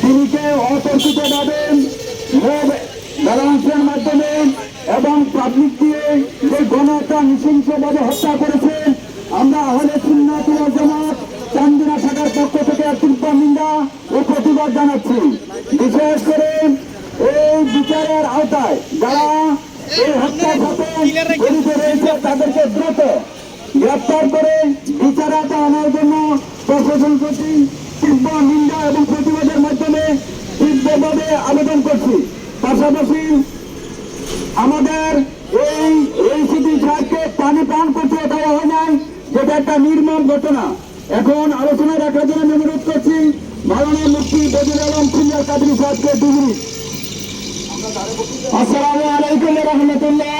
তিনি কে অতর্কিতভাবে মোব ব্যালান্সের মাধ্যমে এবং পাবলিক দিয়ে যে গণহত্যা, নৃশংসভাবে হত্যা করেছেন আমরা আহলে সুন্নাত জামাত চান্দিনা শাখার পক্ষ থেকে তীব্র নিন্দা ও প্রতিবাদ জানাচ্ছি। বিশেষ করে এই বিচারের আওতায় যারা এই হত্যার তাদেরকে দ্রুত গ্রেপ্তার করে বিচার আওতায় আনার জন্য প্রশাসন প্রতি তীব্র নিন্দা এবং প্রতিবাদের মাধ্যমে তীব্রভাবে আবেদন করছি। পাশাপাশি আমাদের এই এই সিটি পানি পান করতে দেওয়া হয় নাই, যেটা একটা নির্মম ঘটনা। এখন আলোচনা রাখার জন্য অনুরোধ করছি, মাননীয় মুক্তি বদির আলম খুলিয়া কাদরি সাহেবকে ডিগ্রি আসসালামু আলাইকুম রহমতুল্লাহ।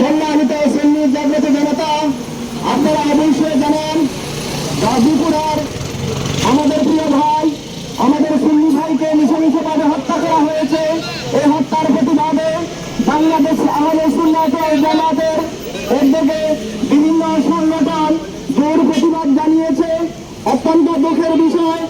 সম্মানিত সন্নি জাগ্রত জনতা, আপনারা অবশ্যই আমাদের সুন্নি ভাইকে নৃশংসভাবে হত্যা করা হয়েছে। এই হত্যার প্রতিবাদে বাংলাদেশ আমাদের সুন্নাত জামাতের উদ্যোগে বিভিন্ন সংগঠন জোর প্রতিবাদ জানিয়েছে। অত্যন্ত দুঃখের বিষয়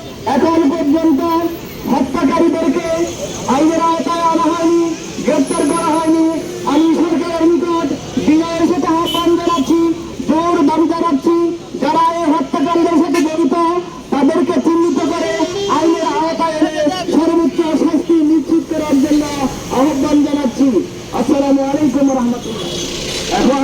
আহ্বান জানাচ্ছি। আসসালামু আলাইকুম রহমতুল্লাহ। এখন